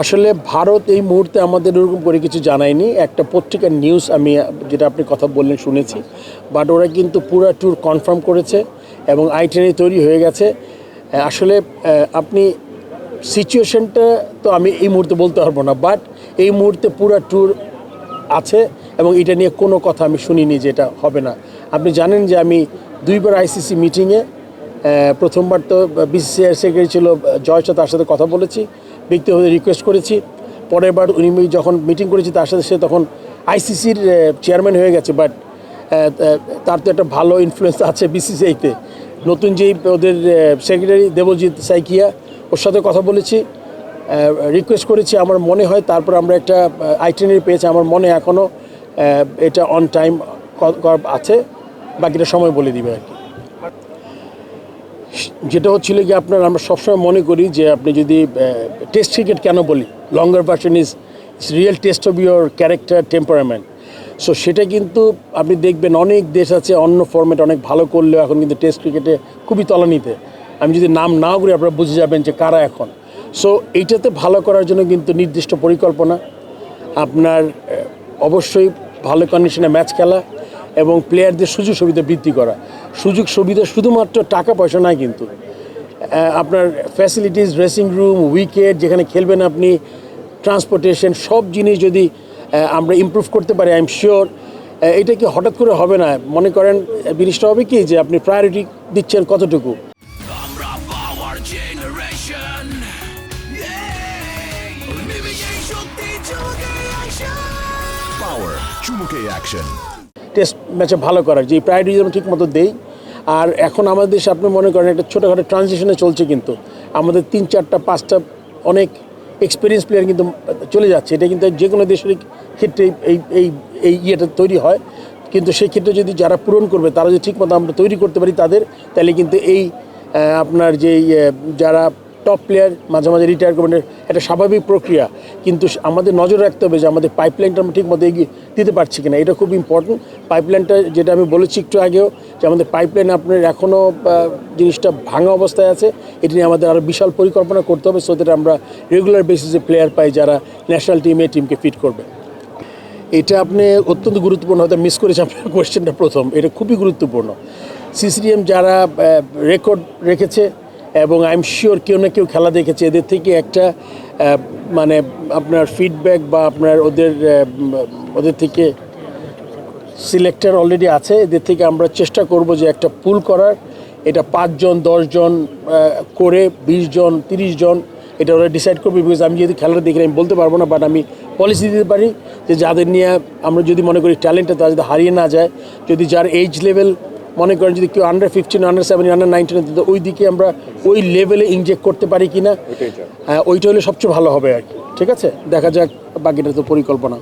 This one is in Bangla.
আসলে ভারত এই মুহূর্তে আমাদের ওরকম করে কিছু জানায়নি। একটা পত্রিকার নিউজ আমি, যেটা আপনি কথা বললেন, শুনেছি। বাট ওরা কিন্তু পুরা ট্যুর কনফার্ম করেছে এবং আইটেনারি তৈরি হয়ে গেছে। আসলে আপনি সিচুয়েশনটা তো আমি এই মুহূর্তে বলতে পারব না। বাট এই মুহূর্তে পুরা ট্যুর আছে এবং এটা নিয়ে কোনো কথা আমি শুনিনি যে এটা হবে না। আপনি জানেন যে আমি দুইবার আইসিসি মিটিংয়ে প্রথমবার তো বিসিসিআই সেক্রেটারি ছিল জয় তার সাথে কথা বলেছি। ব্যক্তিগত রিকোয়েস্ট করেছি। পরের বার উনি যখন মিটিং করেছি, তার সাথে সে তখন আইসিসির চেয়ারম্যান হয়ে গেছে বাট তার তো একটা ভালো ইনফ্লুয়েন্স আছে বিসিসিআইতে নতুন যেই ওদের সেক্রেটারি দেবজিৎ সাইকিয়া, ওর সাথে কথা বলেছি রিকোয়েস্ট করেছি, আমার মনে হয় তারপর আমরা একটা আইটেনারি পেয়েছি, আমার মনে এখনও এটা অন টাইম আছে, বাকিটা সময় বলে দিবে আর কি। যেটা হচ্ছিল কি আপনার, আমরা সবসময় মনে করি যে আপনি যদি টেস্ট ক্রিকেট কেন বলি? Longer version is real test of your character temperament so সেটা কিন্তু আপনি দেখবেন অনেক দেশ আছে, অন্য ফর্মেট অনেক ভালো করলেও এখন কিন্তু টেস্ট ক্রিকেটে খুবই তলানিতে। আমি যদি নাম নাও করি, আপনারা বুঝে যাবেন যে কারা এখন। সো এইটাতে ভালো করার জন্য কিন্তু নির্দিষ্ট পরিকল্পনা। আপনার অবশ্যই ভালো কন্ডিশনে ম্যাচ খেলা। এবং প্লেয়ারদের সুযোগ সুবিধা বৃদ্ধি করা। সুযোগ সুবিধা শুধুমাত্র টাকা পয়সা নয় কিন্তু। আপনার ফ্যাসিলিটিস ড্রেসিং রুম উইকেট যেখানে খেলবেন আপনি ট্রান্সপোর্টেশন সব জিনিস যদি আমরা ইমপ্রুভ করতে পারি আই এম শিওর এটা কি হঠাৎ করে হবে না? মনে করেন জিনিসটা হবে কি যে আপনি প্রায়োরিটি দিচ্ছেন কতটুকু? Power চুমুকে অ্যাকশন টেস্ট ম্যাচে ভালো করার যে প্রায়োরিটি ঠিক মতো দেই। আর এখন আমাদের দেশে আপনি মনে করেন একটা ছোটোখাটো ট্রানজিশনে চলছে কিন্তু। আমাদের তিন চারটা পাঁচটা অনেক এক্সপিরিয়েন্স প্লেয়ার কিন্তু চলে যাচ্ছে। এটা কিন্তু যে কোনো দেশের ক্ষেত্রে এই এই এই ইয়েটা তৈরি হয়। কিন্তু সেই ক্ষেত্রে যদি যারা পূরণ করবে তারা যদি ঠিকমতো আমরা তৈরি করতে পারি তাদের তাহলে কিন্তু এই আপনার যেই আহ, যারা টপ প্লেয়ার মাঝে মাঝে রিটায়ার করবেন একটা স্বাভাবিক প্রক্রিয়া। কিন্তু আমাদের নজর রাখতে হবে যে আমাদের পাইপলাইনটা আমরা ঠিকমতো এগিয়ে দিতে পারছি কিনা। এটা খুব ইম্পর্টেন্ট পাইপলাইনটা যেটা আমি বলেছি একটু আগেও, যে আমাদের পাইপলাইন আপনার এখনও জিনিসটা ভাঙা অবস্থায় আছে। এটি নিয়ে আমাদের আরও বিশাল পরিকল্পনা করতে হবে সো দ্যাট আমরা রেগুলার বেসিসে প্লেয়ার পাই যারা ন্যাশনাল টিমে টিমকে ফিট করবে। এটা আপনি অত্যন্ত গুরুত্বপূর্ণ, হয়তো মিস করেছে আপনার কোয়েশ্চেনটা প্রথম। এটা খুবই গুরুত্বপূর্ণ। সিসিডিএম যারা রেকর্ড রেখেছে এবং আই এম শিওর কেউ না কেউ খেলা দেখেছে। এদের থেকে একটা মানে আপনার ফিডব্যাক বা আপনার ওদের ওদের থেকে সিলেক্টর অলরেডি আছে। এদের থেকে আমরা চেষ্টা করব যে একটা পুল করার। এটা পাঁচজন, দশজন করে বিশ জন, তিরিশ জন, এটা ওরা ডিসাইড করবে। বিকজ আমি যদি খেলাটা দেখি আমি বলতে পারব না বাট আমি পলিসি দিতে পারি যে যাদের নিয়ে আমরা যদি মনে করি ট্যালেন্টটা তারা যদি হারিয়ে না যায়, যদি যার এইজ লেভেল মনে করেন যদি কেউ under fifteen under seven under nineteen ওই দিকে আমরা ওই লেভেলে ইনজেক্ট করতে পারি কি না হ্যাঁ ওইটা হলে সবচেয়ে ভালো হবে আর কি। ঠিক আছে? দেখা যাক বাকিটা তো পরিকল্পনা।